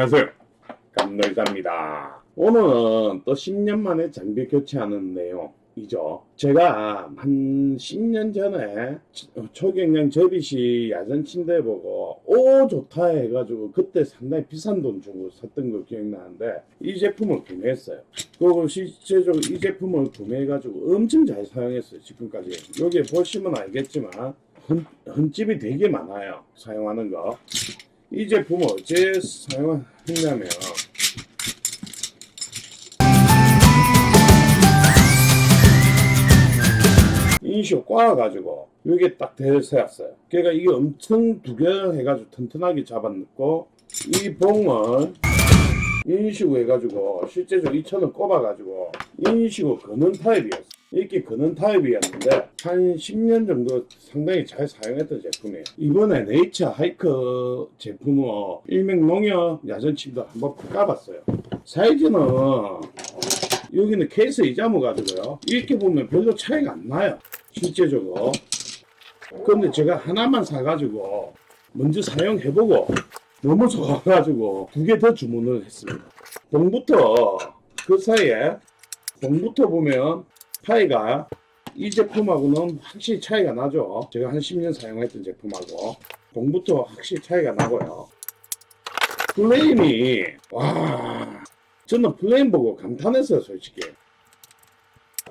안녕하세요. 감놀사입니다. 오늘은 또 10년 만에 장비 교체하는 내용이죠. 제가 한 10년 전에 초경량 접이식 야전 침대 보고 오 좋다 해가지고 그때 상당히 비싼 돈 주고 샀던 거 기억나는데 이 제품을 구매했어요. 그리고 실제적으로 이 제품을 구매해가지고 엄청 잘 사용했어요. 지금까지. 여기 보시면 알겠지만 흔, 흔집이 되게 많아요. 사용하는 거. 이 제품을 어째 사용했냐면 인쇼 꽈가지고 여기에 딱 대세웠어요. 그러니까 이게 엄청 두겨 해가지고 튼튼하게 잡아놓고 이 봉을 인식으로 해가지고 실제적으로 이 천을 꼽아가지고 인식으로 거는 타입이었어요. 이렇게 거는 타입이었는데 한 10년 정도 상당히 잘 사용했던 제품이에요. 이번에 네이처 하이커 제품으로 일명 농협 야전침도 한번 까봤어요. 사이즈는 여기는 케이스 이자모 가지고요. 이렇게 보면 별로 차이가 안 나요. 실제적으로. 그런데 제가 하나만 사가지고 먼저 사용해보고 너무 좋아가지고 두 개 더 주문을 했습니다. 봉부터 그 사이에 봉부터 보면 차이가 이 제품하고는 확실히 차이가 나죠. 제가 한 10년 사용했던 제품하고 봉부터 확실히 차이가 나고요. 플레임이 와 저는 플레임 보고 감탄했어요 솔직히.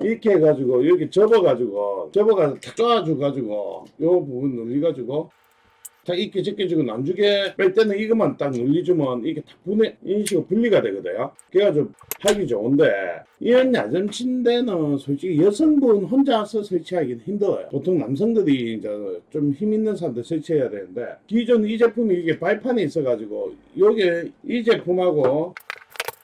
이렇게 해가지고 여기 접어가지고 접어가지고 탁 쪼아줘가지고 요 부분 눌리가지고 딱 이렇게 제껴주고 난중에 뺄 때는 이것만 딱 눌리주면 이게 다 분해 인식으로 분리가 되거든요. 그래가지고 하기 좋은데 이런 야전 침대는 솔직히 여성분 혼자서 설치하기는 힘들어요. 보통 남성들이 이제 좀 힘 있는 사람들 설치해야 되는데 기존 이 제품이 이게 발판이 있어가지고 여기 이 제품하고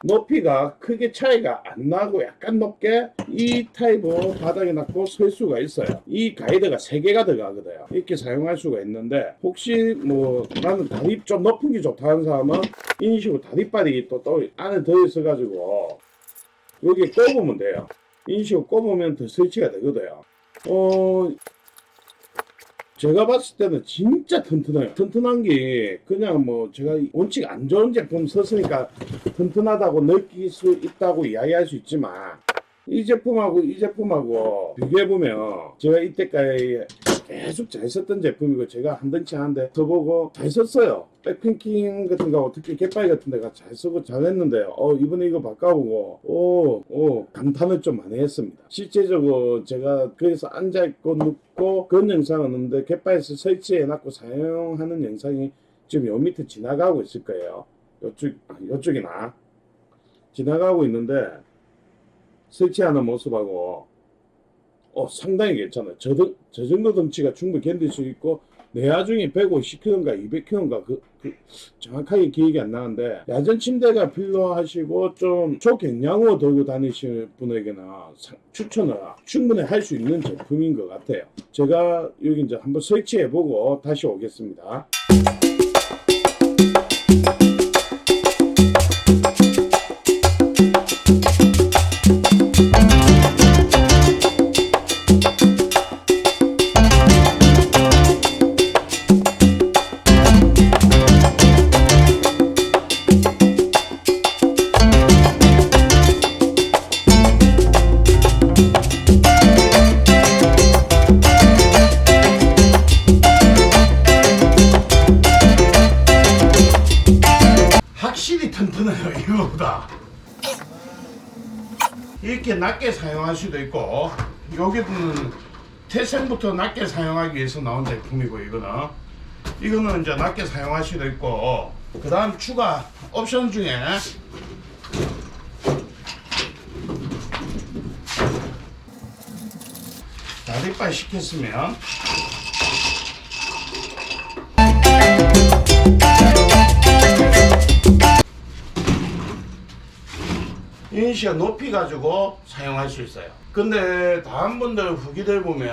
높이가 크게 차이가 안 나고 약간 높게 이 타입으로 바닥에 놨고 설 수가 있어요. 이 가이드가 3개가 들어가거든요. 이렇게 사용할 수가 있는데 혹시 뭐 나는 다리 좀 높은 게 좋다는 사람은 이런 식으로 다리빨이 또, 또 안에 들어있어 가지고 여기 꼽으면 돼요. 이런 식으로 꼽으면 더 설치가 되거든요. 어, 제가 봤을 때는 진짜 튼튼해요. 튼튼한 게 그냥 뭐 제가 원칙 안 좋은 제품 썼으니까 튼튼하다고 느낄 수 있다고 이야기할 수 있지만 이 제품하고 이 제품하고 비교해보면 제가 이때까지 계속 잘 썼던 제품이고 제가 한 덩치 하는데 써보고 잘 썼어요. 백핑킹 같은 거 특히 갯바위 같은 데가 잘 쓰고 잘했는데요. 어, 이번에 이거 바꿔보고 오, 오, 감탄을 좀 많이 했습니다. 실제적으로 제가 거기서 앉아있고 눕고 그런 영상은 없는데 갯바위에서 설치해놨고 사용하는 영상이 지금 요 밑에 지나가고 있을 거예요. 요쪽, 아, 요쪽이나 지나가고 있는데 설치하는 모습하고 어, 상당히 괜찮아요. 저, 등- 저 정도 덩치가 충분히 견딜 수 있고 내야중에 150kg인가 200kg인가 그, 그 정확하게 기억이 안 나는데 야전 침대가 필요하시고 좀 초경량으로 들고 다니시는 분에게는 상- 추천을 충분히 할 수 있는 제품인 것 같아요. 제가 여기 이제 한번 설치해보고 다시 오겠습니다. 이렇게 낮게 사용할 수도 있고 여기는 태생부터 낮게 사용하기 위해서 나온 제품이고 이거는. 이거는 이제 낮게 사용할 수도 있고 그 다음 추가 옵션 중에 다리빨 시켰으면 인시가 높이 가지고 사용할 수 있어요. 근데 다음 분들 후기들 보면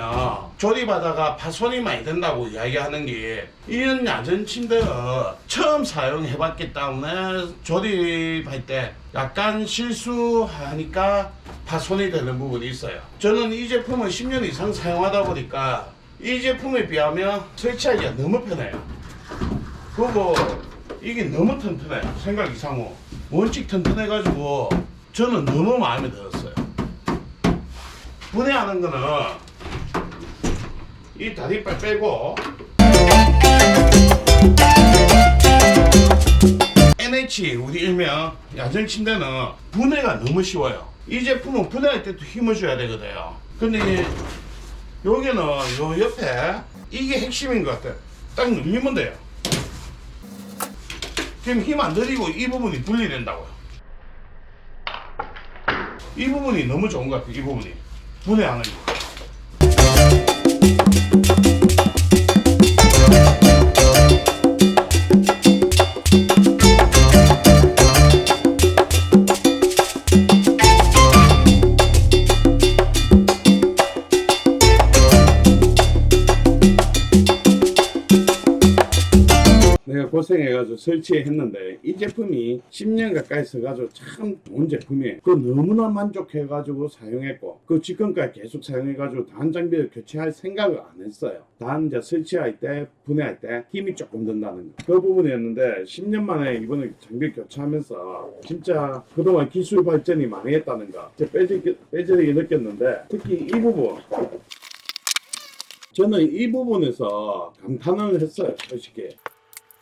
조립하다가 파손이 많이 된다고 이야기하는 게 이런 야전 침대를 처음 사용해봤기 때문에 조립할 때 약간 실수하니까 파손이 되는 부분이 있어요. 저는 이 제품을 10년 이상 사용하다 보니까 이 제품에 비하면 설치하기가 너무 편해요. 그리고 이게 너무 튼튼해. 생각 이상으로. 원칙 튼튼해가지고 저는 너무 마음에 들었어요. 분해하는 거는 이 다리빨 빼고 NH 우리 일명 야전 침대는 분해가 너무 쉬워요. 이 제품은 분해할 때도 힘을 줘야 되거든요. 근데 이- 여기는 요 옆에 이게 핵심인 것 같아요. 딱 눌리면 돼요. 지금 힘 안 들이고 이 부분이 분리된다고요. 이 부분이 너무 좋은 것 같아요. 이 부분이 분해하는 거. 고생해가지고 설치했는데 이 제품이 10년 가까이 써가지고 참 좋은 제품이에요. 그 너무나 만족해가지고 사용했고 그 지금까지 계속 사용해가지고 단 장비를 교체할 생각을 안 했어요. 단 이제 설치할 때 분해할 때 힘이 조금 든다는 거. 그 부분이었는데 10년 만에 이번에 장비 교체하면서 진짜 그동안 기술 발전이 많이 했다는 거 이제 빼지게, 빼지게 느꼈는데 특히 이 부분 저는 이 부분에서 감탄을 했어요 솔직히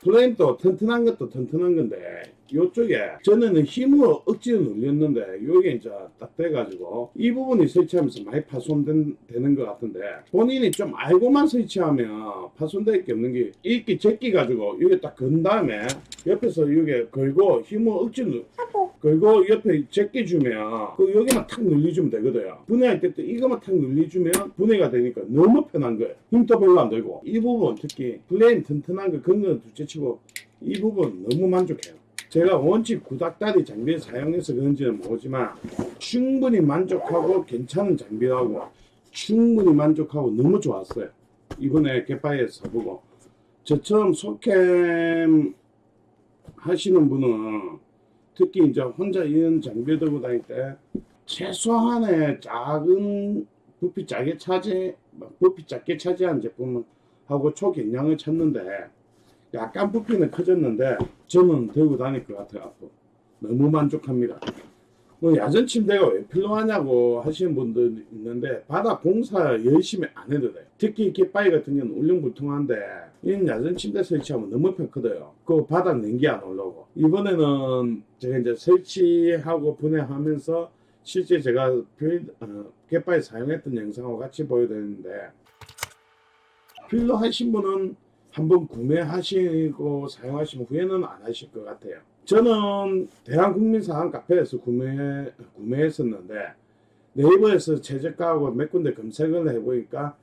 플레임도 튼튼한 것도 튼튼한 건데 요쪽에 전에는 힘으로 억지로 눌렸는데 요게 이제 딱 돼가지고 이 부분이 설치하면서 많이 파손되는 것 같은데 본인이 좀 알고만 설치하면 파손될 게 없는 게 이렇게 제끼 가지고 이게 딱 건 다음에 옆에서 이게 걸고 힘으로 억지로 누- 그리고 옆에 제껴주면 그 여기만 탁 눌려주면 되거든요. 분해할 때또 이거만 탁 눌려주면 분해가 되니까 너무 편한 거예요. 힘도 별로 안 들고. 이 부분 특히 플레임 튼튼한 거 그런 건 둘째치고 이 부분 너무 만족해요 제가 원칙 구닥다리 장비를 사용해서 그런지는 모르지만 충분히 만족하고 괜찮은 장비라고 충분히 만족하고 너무 좋았어요. 이번에 개파에서 보고. 저처럼 소캠 하시는 분은 특히 이제 혼자 이런 장비 들고 다닐 때 최소한의 작은 부피 작게 차지 부피 작게 차지한 제품은 하고 초경량을 찾는데 약간 부피는 커졌는데 저는 들고 다닐 것 같아요 앞으로. 너무 만족합니다. 뭐 야전 침대가 왜 필요하냐고 하시는 분들 있는데 바닥 공사 열심히 안 해도 돼요. 특히 깃바위 같은 경우는 울릉불통한데 이 야전 침대 설치하면 너무 편거든요. 그 바닥 냉기 안 올라오고. 이번에는 제가 이제 설치하고 분해하면서 실제 제가 빌, 어, 사용했던 영상하고 같이 보여드리는데 필요하신 분은 한번 구매하시고 사용하시면 후회는 안 하실 것 같아요. 저는 대한국민사항 카페에서 구매, 구매했었는데 네이버에서 최저가하고 몇 군데 검색을 해보니까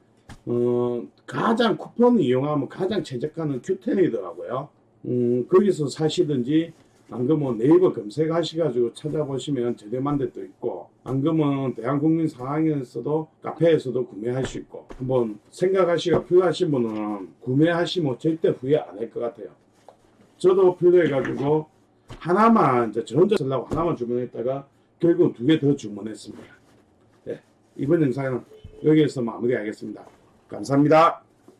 어, 가장 쿠폰을 이용하면 가장 최저가는 큐텐이더라고요. 음, 거기서 사시든지 안 그러면 네이버 검색하셔가지고 찾아보시면 저렴한 데도 있고 안 그러면 대한국민 상황에서도 카페에서도 구매할 수 있고 한번 생각하시가 필요하신 분은 구매하시면 절대 후회 안 할 것 같아요. 저도 필요해가지고 하나만 이제 저 혼자 쓰려고 하나만 주문했다가 결국 두 개 더 주문했습니다. 네, 이번 영상은 여기에서 마무리하겠습니다. 감사합니다.